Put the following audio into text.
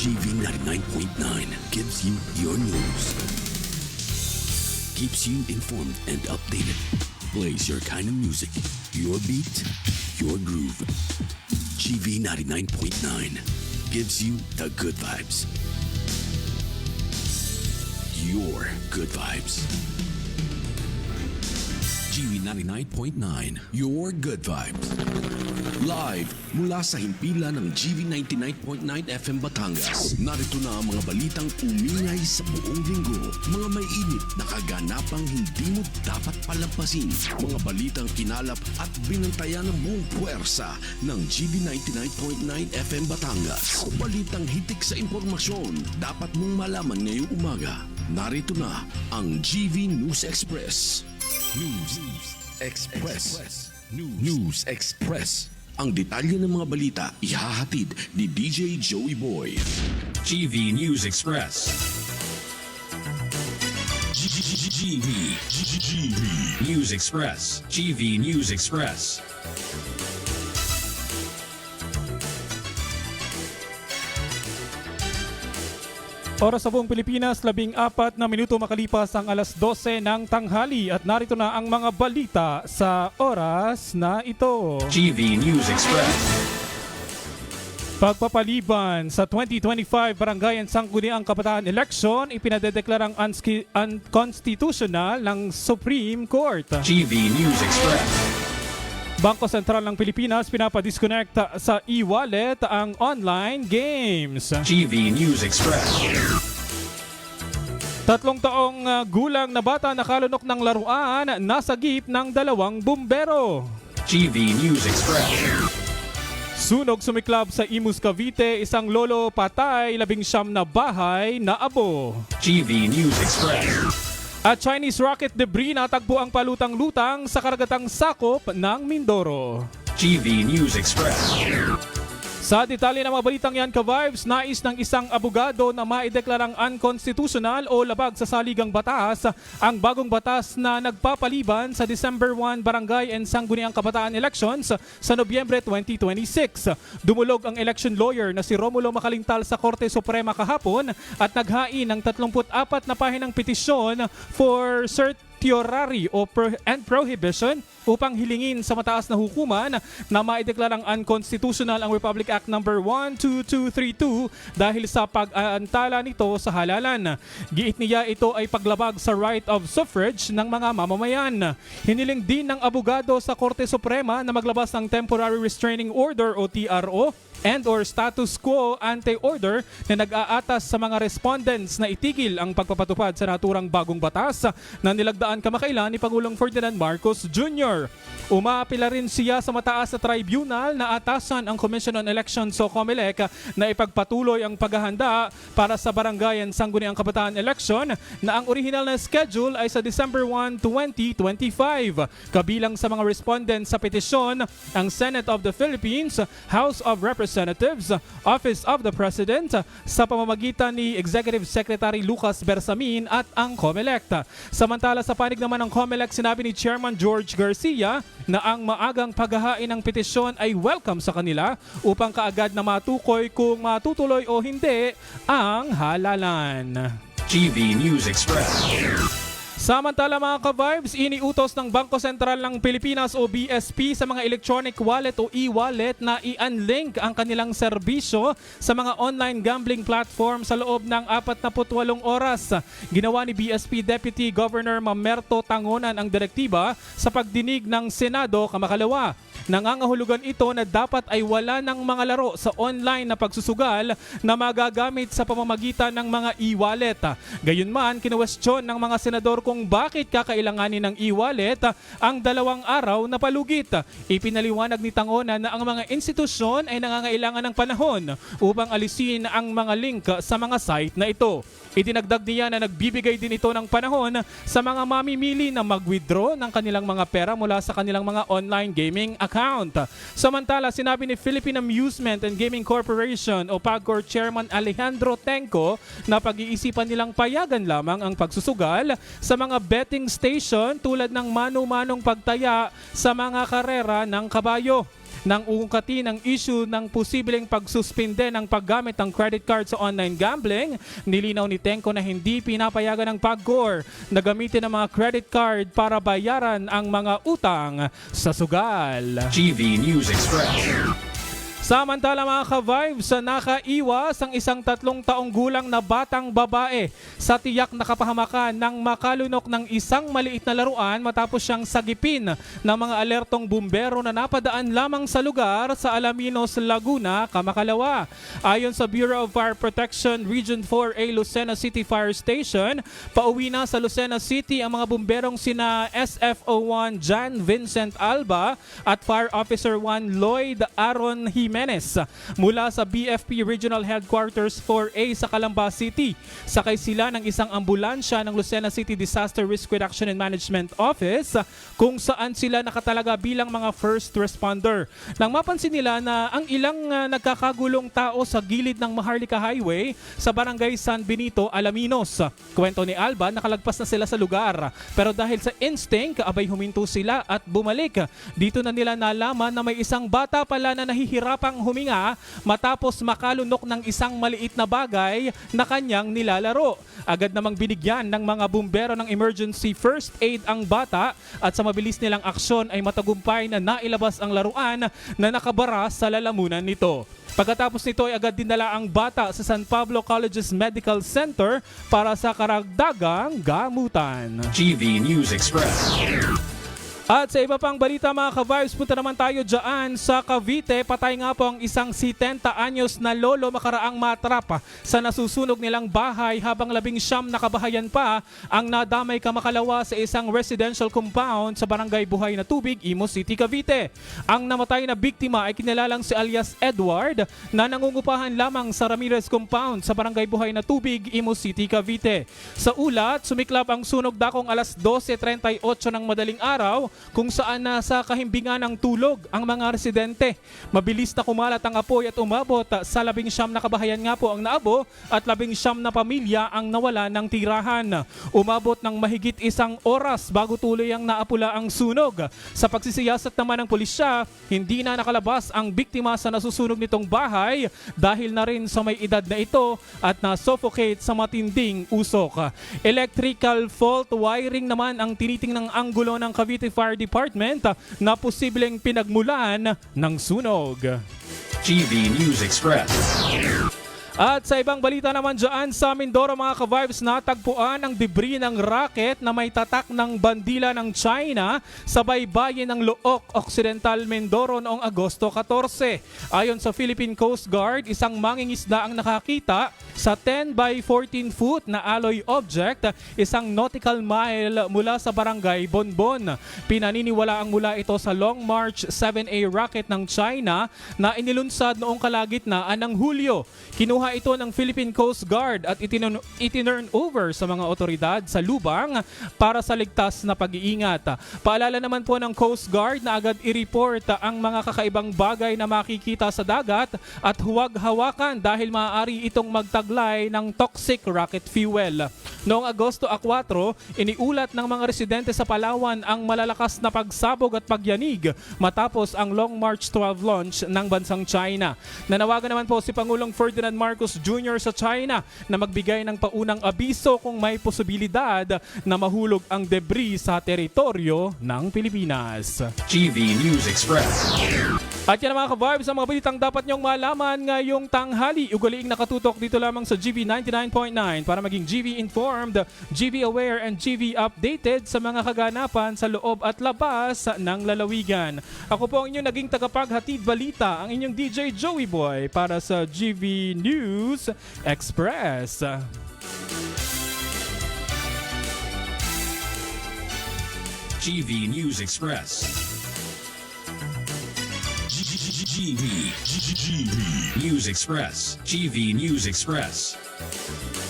GV 99.9 gives you your news, keeps you informed and updated, plays your kind of music, your beat, your groove. GV 99.9 gives you the good vibes. Your good vibes. GV 99.9, your good vibes. Live mula sa himpilan ng GV 99.9 FM Batangas. Narito na ang mga balitang umingay sa buong linggo. Mga may init na kaganapang hindi mo dapat palampasin. Mga balitang kinalap at binantayan ng buong puwersa ng GV 99.9 FM Batangas. Balitang hitik sa impormasyon dapat mong malaman ngayong umaga. Narito na ang GV News Express. News Express. News, News Express. Ang detalye ng mga balita ihahatid ni DJ Joey Boy. GV News Express. GV. GV. News Express. GV News Express. Oras sa buong Pilipinas, labing apat na minuto makalipas ang alas 12 ng tanghali at narito na ang mga balita sa oras na ito. GV News Express. Pagpapaliban sa 2025 Barangayan Sangguniang Kabataan Election, ipinadedeklarang unconstitutional ng Supreme Court. GV News Express. Bangko Sentral ng Pilipinas pinapadisconnect sa e-wallet ang online games. GV News Express. Tatlong taong uh, gulang na bata nakalunok ng laruan nasa gip ng dalawang bumbero. GV News Express. Sunog sumiklab sa Imus Cavite, isang lolo patay, labing siyam na bahay na abo. GV News Express. At Chinese rocket debris natagpo ang palutang-lutang sa karagatang sakop ng Mindoro. GV News Express. Sa detalye ng mga balitang yan ka-vibes, nais ng isang abogado na maideklarang unconstitutional o labag sa saligang batas ang bagong batas na nagpapaliban sa December 1 Barangay and Sangguniang Kabataan Elections sa Nobyembre 2026. Dumulog ang election lawyer na si Romulo Makalintal sa Korte Suprema kahapon at naghain ng 34 na pahinang petisyon for certiorari o pro- and prohibition upang hilingin sa mataas na hukuman na maideklarang unconstitutional ang Republic Act No. 12232 dahil sa pag-aantala nito sa halalan. Giit niya ito ay paglabag sa right of suffrage ng mga mamamayan. Hiniling din ng abogado sa Korte Suprema na maglabas ng Temporary Restraining Order o TRO and or status quo ante-order na nag-aatas sa mga respondents na itigil ang pagpapatupad sa naturang bagong batas na nilagdaan kamakailan ni Pangulong Ferdinand Marcos Jr. Umapila rin siya sa mataas na tribunal na atasan ang Commission on Elections o COMELEC na ipagpatuloy ang paghahanda para sa Barangayan Sangguniang Kabataan Election na ang original na schedule ay sa December 1, 2025. Kabilang sa mga respondents sa petisyon ang Senate of the Philippines, House of Representatives, Office of the President sa pamamagitan ni Executive Secretary Lucas Bersamin at ang COMELEC. Samantala sa panig naman ng COMELEC, sinabi ni Chairman George Garcia na ang maagang paghahain ng petisyon ay welcome sa kanila upang kaagad na matukoy kung matutuloy o hindi ang halalan. GV News Express. Samantala mga ka-vibes, iniutos ng Bangko Sentral ng Pilipinas o BSP sa mga electronic wallet o e-wallet na i-unlink ang kanilang serbisyo sa mga online gambling platform sa loob ng 48 oras. Ginawa ni BSP Deputy Governor Mamerto Tangonan ang direktiba sa pagdinig ng Senado kamakalawa. Nangangahulugan ito na dapat ay wala ng mga laro sa online na pagsusugal na magagamit sa pamamagitan ng mga e-wallet. Gayunman, kinwestiyon ng mga senador kung bakit kakailanganin ng e-wallet ang dalawang araw na palugit. Ipinaliwanag ni Tangona na ang mga institusyon ay nangangailangan ng panahon upang alisin ang mga link sa mga site na ito. Itinagdag niya na nagbibigay din ito ng panahon sa mga mamimili na mag-withdraw ng kanilang mga pera mula sa kanilang mga online gaming account. Samantala, sinabi ni Philippine Amusement and Gaming Corporation o PAGCOR Chairman Alejandro Tenco na pag-iisipan nilang payagan lamang ang pagsusugal sa mga betting station tulad ng mano-manong pagtaya sa mga karera ng kabayo. Ng uungkati ng issue ng posibleng pagsuspinde ng paggamit ng credit card sa online gambling. Nilinaw ni Tenko na hindi pinapayagan ng PAGCOR na gamitin ang mga credit card para bayaran ang mga utang sa sugal. GV News Express. Samantala mga ka-vibes, nakaiwas ang isang tatlong taong gulang na batang babae sa tiyak na kapahamakan ng makalunok ng isang maliit na laruan matapos siyang sagipin ng mga alertong bumbero na napadaan lamang sa lugar sa Alaminos, Laguna, Kamakalawa. Ayon sa Bureau of Fire Protection Region 4A Lucena City Fire Station, pauwi na sa Lucena City ang mga bumberong sina SFO1 Jan Vincent Alba at Fire Officer 1 Lloyd Aaron Jimenez mula sa BFP Regional Headquarters 4A sa Calamba City. Sakay sila ng isang ambulansya ng Lucena City Disaster Risk Reduction and Management Office kung saan sila nakatalaga bilang mga first responder. Nang mapansin nila na ang ilang uh, nagkakagulong tao sa gilid ng Maharlika Highway sa barangay San Benito, Alaminos. Kwento ni Alba, nakalagpas na sila sa lugar. Pero dahil sa instinct, abay huminto sila at bumalik. Dito na nila nalaman na may isang bata pala na nahihirapang huminga matapos makalunok ng isang maliit na bagay na kanyang nilalaro. Agad namang binigyan ng mga bumbero ng emergency first aid ang bata at sa mabilis nilang aksyon ay matagumpay na nailabas ang laruan na nakabara sa lalamunan nito. Pagkatapos nito ay agad dinala ang bata sa San Pablo College's Medical Center para sa karagdagang gamutan. GV News Express. At sa iba pang balita mga ka-vibes, punta naman tayo dyan sa Cavite. Patay nga po ang isang 70 anyos na lolo makaraang matrapa sa nasusunog nilang bahay habang labing siyam na kabahayan pa ang nadamay kamakalawa sa isang residential compound sa barangay Buhay na Tubig, Imo City, Cavite. Ang namatay na biktima ay kinilalang si alias Edward na nangungupahan lamang sa Ramirez Compound sa barangay Buhay na Tubig, Imo City, Cavite. Sa ulat, sumiklab ang sunog dakong alas 12.38 ng madaling araw kung saan nasa kahimbingan ng tulog ang mga residente. Mabilis na kumalat ang apoy at umabot sa labing siyam na kabahayan nga po ang naabo at labing siyam na pamilya ang nawala ng tirahan. Umabot ng mahigit isang oras bago tuloy ang naapula ang sunog. Sa pagsisiyasat naman ng pulisya, hindi na nakalabas ang biktima sa nasusunog nitong bahay dahil na rin sa may edad na ito at na-suffocate sa matinding usok. Electrical fault wiring naman ang tiniting ng anggulo ng Cavite Fire Department na posibleng pinagmulan ng sunog. GV News Express. At sa ibang balita naman dyan sa Mindoro mga ka-vibes, natagpuan ang debris ng rocket na may tatak ng bandila ng China sa baybayin ng Look Occidental, Mindoro noong Agosto 14. Ayon sa Philippine Coast Guard, isang mangingisda ang nakakita sa 10 by 14 foot na alloy object, isang nautical mile mula sa barangay Bonbon. Pinaniniwala ang mula ito sa Long March 7A rocket ng China na inilunsad noong kalagitnaan ng Hulyo. Kinuha ito ng Philippine Coast Guard at itinun- itinurn over sa mga otoridad sa lubang para sa ligtas na pag-iingat. Paalala naman po ng Coast Guard na agad i-report ang mga kakaibang bagay na makikita sa dagat at huwag hawakan dahil maaari itong magtaglay ng toxic rocket fuel. Noong Agosto 4, iniulat ng mga residente sa Palawan ang malalakas na pagsabog at pagyanig matapos ang Long March 12 launch ng bansang China. Nanawagan naman po si Pangulong Ferdinand Marcos Jr. sa China na magbigay ng paunang abiso kung may posibilidad na mahulog ang debris sa teritoryo ng Pilipinas. GV News Express. At yan mga ka-vibes ang mga balitang dapat nyong malaman ngayong tanghali. Ugaliing nakatutok dito lamang sa GV 99.9 para maging GV informed, GV aware, and GV updated sa mga kaganapan sa loob at labas ng lalawigan. Ako po ang inyong naging tagapaghatid balita, ang inyong DJ Joey Boy para sa GV News Express. GV News Express. GV News Express. GV News Express.